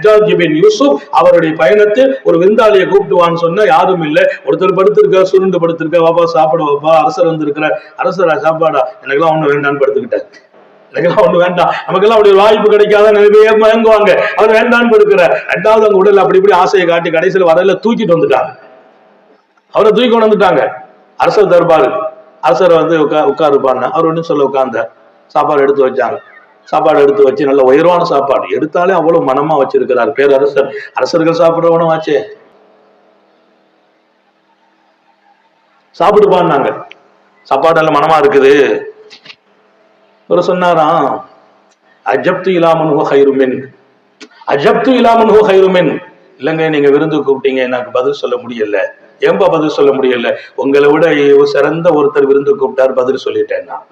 ஹஜ்ஜாஜ் பின் யூசுப் அவருடைய பயணத்தில் ஒரு விருந்தாளியை கூப்பிட்டுவான்னு சொன்னா யாரும் இல்ல. ஒருத்தர் படுத்திருக்கா சுருண்டு படுத்திருக்கா வாப்பா சாப்பிட வாப்பா அரசர் வந்திருக்கிற அரசரா சாப்பாடா? எனக்கெல்லாம் ஒண்ணு வேண்டான்னு படுத்துக்கிட்டேன் எனக்கெல்லாம் ஒண்ணு வேண்டாம். நமக்கெல்லாம் அப்படி ஒரு வாய்ப்பு கிடைக்காத நிறைய மயங்குவாங்க. அவர் வேண்டான்னு படுக்கிற ரெண்டாவது அவங்க உடல் அப்படி இப்படி ஆசையை காட்டி கடைசியில் வரையில தூக்கிட்டு வந்துட்டாங்க. அவரை தூக்கி கொண்டு வந்துட்டாங்க. அரசர் தர்பார் அரசர் வந்து உட்கா உட்காருப்பான்னு அவர் ஒன்றும் சொல்ல உட்கார்ந்தார். சாப்பாடு எடுத்து வச்சாங்க. சாப்பாடு எடுத்து வச்சு நல்ல உயர்வான சாப்பாடு. எடுத்தாலே அவ்வளவு மனமா வச்சிருக்கிறார். பேரரசர் அரசர்கள் சாப்பிடுறவனும் ஆச்சே சாப்பிடுப்பான்னாங்க சாப்பாடு நல்ல மனமா இருக்குது. ஒரு சொன்னாராம் அஜப்து இலாமன் ஹோ ஹைருமின் அஜப்து இலாமன் ஹோ ஹைருமின் இல்லைங்க நீங்க விருந்து கூப்பிட்டீங்க. எனக்கு பதில் சொல்ல முடியல. ஏன்பா பதில் சொல்ல முடியல? உங்களை விட சிறந்த ஒருத்தர் விருந்து கூப்பிட்டார். பதில் சொல்லிட்டேன் நான்.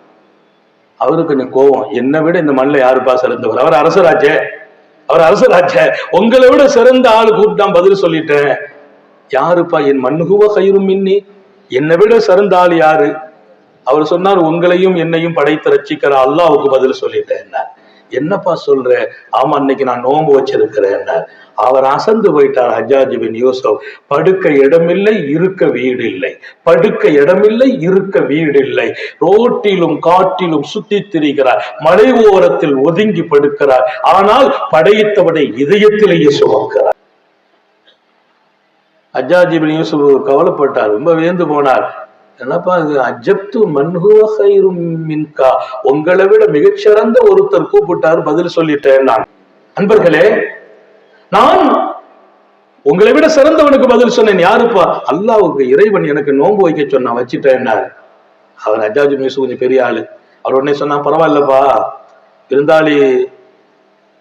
அவருக்கு கொஞ்சம் கோவம்? என்னை விட இந்த மண்ணில் யாருப்பா சிறந்தவர். அவர் அரசராஜ அவர் அரசராஜ உங்களை விட சிறந்த ஆள் கூப்பிட்டான் பதில் சொல்லிட்டேன். யாருப்பா என் மண்ணுகுவ கயிறும் மின்னி. என்னை விட சிறந்த ஆள் யாரு? அவர் சொன்னார் உங்களையும் என்னையும் படைத்து ரச்சிக்கிற அல்லாவுக்கு பதில் சொல்லிட்டேன் என்ன என்னப்பா சொல்ற? ஆமா இன்னைக்கு நான் நோம்பு வச்சிருக்கிறேன் அவர் அசந்து போயிட்டார் ஹஜ்ஜாஜ் பின் யூசப். படுக்க இடமில்லை இருக்க வீடு இல்லை படுக்க இடமில்லை இருக்க வீடு இல்லை ரோட்டிலும் காட்டிலும் சுத்தி திரிகிறார். மலை ஓரத்தில் ஒதுங்கி படுக்கிறார். ஆனால் படைத்தவனை இதயத்திலேயே சுமக்கிறார். ஹஜ்ஜாஜ் யூசுப் கவலைப்பட்டார். ரொம்ப வேந்து போனார். என்னப்பா இது? அஜப்து மன்ஹுவ மின்கா. உங்களை விட மிகச்சிறந்த ஒருத்தர் கூப்பிட்டார் பதில் சொல்லிட்டேன் நான் அன்பர்களே நான் உங்களை விட சிறந்தவனுக்கு பதில் சொன்னேன். யாருப்பா? அல்லாவுக்கு இறைவன் எனக்கு நோன்பு வைக்க சொன்னா வச்சுட்டேன் அவர் அஜாஜ் மியூசு கொஞ்சம் பெரிய ஆளு. அவர் உடனே சொன்னா பரவாயில்லப்பா. விருந்தாளி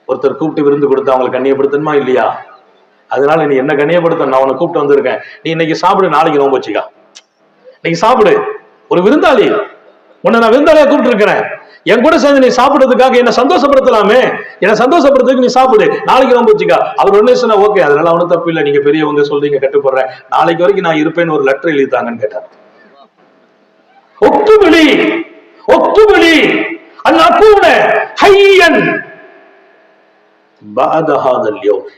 ஒருத்தர் கூப்பிட்டு விருந்து கொடுத்தா அவங்களுக்கு கண்ணியப்படுத்தணுமா இல்லையா? அதனால நீ என்ன கண்ணியப்படுத்த நான் உன்னை கூப்பிட்டு வந்திருக்கேன். நீ இன்னைக்கு சாப்பிடு நாளைக்கு நோன்பு வச்சுக்கா. இன்னைக்கு சாப்பிடு. ஒரு விருந்தாளி. உன்னை நான் விருந்தாளியா கூப்பிட்டு இருக்கிறேன் என் கூட சேர்ந்து நீ சாப்பிடுறதுக்காக என்ன சந்தோஷப்படுத்தலாமே. என்ன சந்தோஷப்படுறதுக்கு நீ சாப்பிடு. நாளைக்கு நான் வச்சுக்கா. அவர் ஒன்னே சொன்னா ஓகே அதனால ஒன்றும் தப்பு இல்லை. நீங்க பெரியவங்க சொல்றீங்க கட்டுப்படுறேன் நாளைக்கு வரைக்கும் நான் இருப்பேன்னு ஒரு லெட்டர் எழுதித்தாங்கன்னு கேட்டார். ஒத்துமுலி அண்ணா அந்நக்கூன ஹையன்.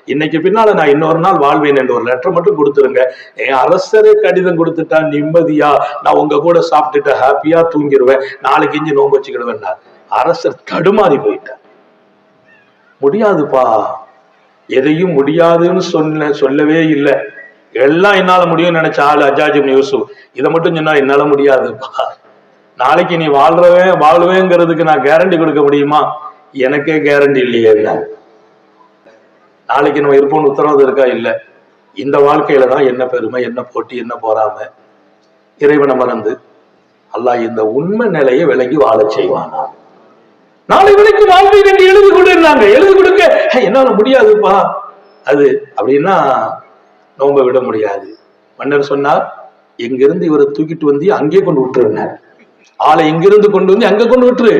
இன்னைக்கு பின்னால நான் இன்னொரு நாள் வாழ்வேன் என்று ஒரு லெட்டர் மட்டும் கொடுத்துருங்க. என் அரசரே கடிதம் கொடுத்துட்டா நிம்மதியா? நான் உங்க கூட சாப்பிட்டுட்டு ஹாப்பியா தூங்கிடுவேன் நாளைக்கு இஞ்சி நோன்பு வச்சுக்கிடுவேன் அரசர் தடுமாறி போயிட்டார். முடியாதுப்பா. எதையும் முடியாதுன்னு சொன்ன சொல்லவே இல்லை. எல்லாம் என்னால முடியும்னு நினைச்ச ஆளு அஜாஜிம் யூசுப். இதை மட்டும் சொன்னா என்னால முடியாதுப்பா. நாளைக்கு நீ வாழ்றவேன் வாழ்வேங்கிறதுக்கு நான் கேரண்டி கொடுக்க முடியுமா? எனக்கே கேரண்டி இல்லையே என்ன? நாளைக்கு நம்ம இருப்போம்னு உத்தரவாதம் இருக்கா? இல்லை. இந்த வாழ்க்கையில தான் என்ன பெருமை என்ன போட்டி என்ன போறாம இறைவனை மறந்து அல்லாஹ் இந்த உண்மை நிலையை விளங்கி வாழ செய்வானா? நாளை வரைக்கும் வாழ்வை என்று எழுதி கொடுத்தாங்க எழுதி கொடுக்க. என்னால முடியாதுப்பா. அது அப்படின்னா நோம்ப விட முடியாது. மன்னர் சொன்னார் இங்கிருந்து இவரை தூக்கிட்டு வந்து அங்கே கொண்டு விட்டுருந்தார் ஆளை இங்கிருந்து கொண்டு வந்து அங்க கொண்டு விட்டுரு.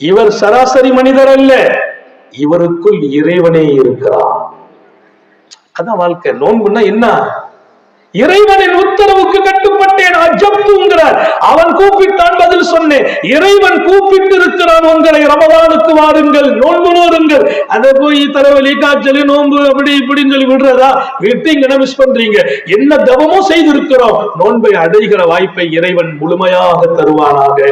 இவர் சராசரி மனிதர் அல்ல. இவருக்குள் இறைவனே இருக்கிறார் அதான் வாழ்க்கை. நோன்புன்னா என்ன? இறைவனின் உத்தரவுக்கு கட்டுப்பட்டேன் அஜப்புங்கிறார் அவன் கூப்பிட்டான் பதில் சொன்னேன். இறைவன் கூப்பிட்டு இருக்கிறான் உங்களை ரமதானுக்கு வாருங்கள் நோன்பு நோருங்கள். அதை போய் தலைவலி காய்ச்சல் நோன்பு அப்படி இப்படின்னு சொல்லி விடுறதா? விட்டு இங்க மிஸ் பண்றீங்க. என்ன தவமும் செய்திருக்கிறோம். நோன்பை அடைகிற வாய்ப்பை இறைவன் முழுமையாக தருவானாக.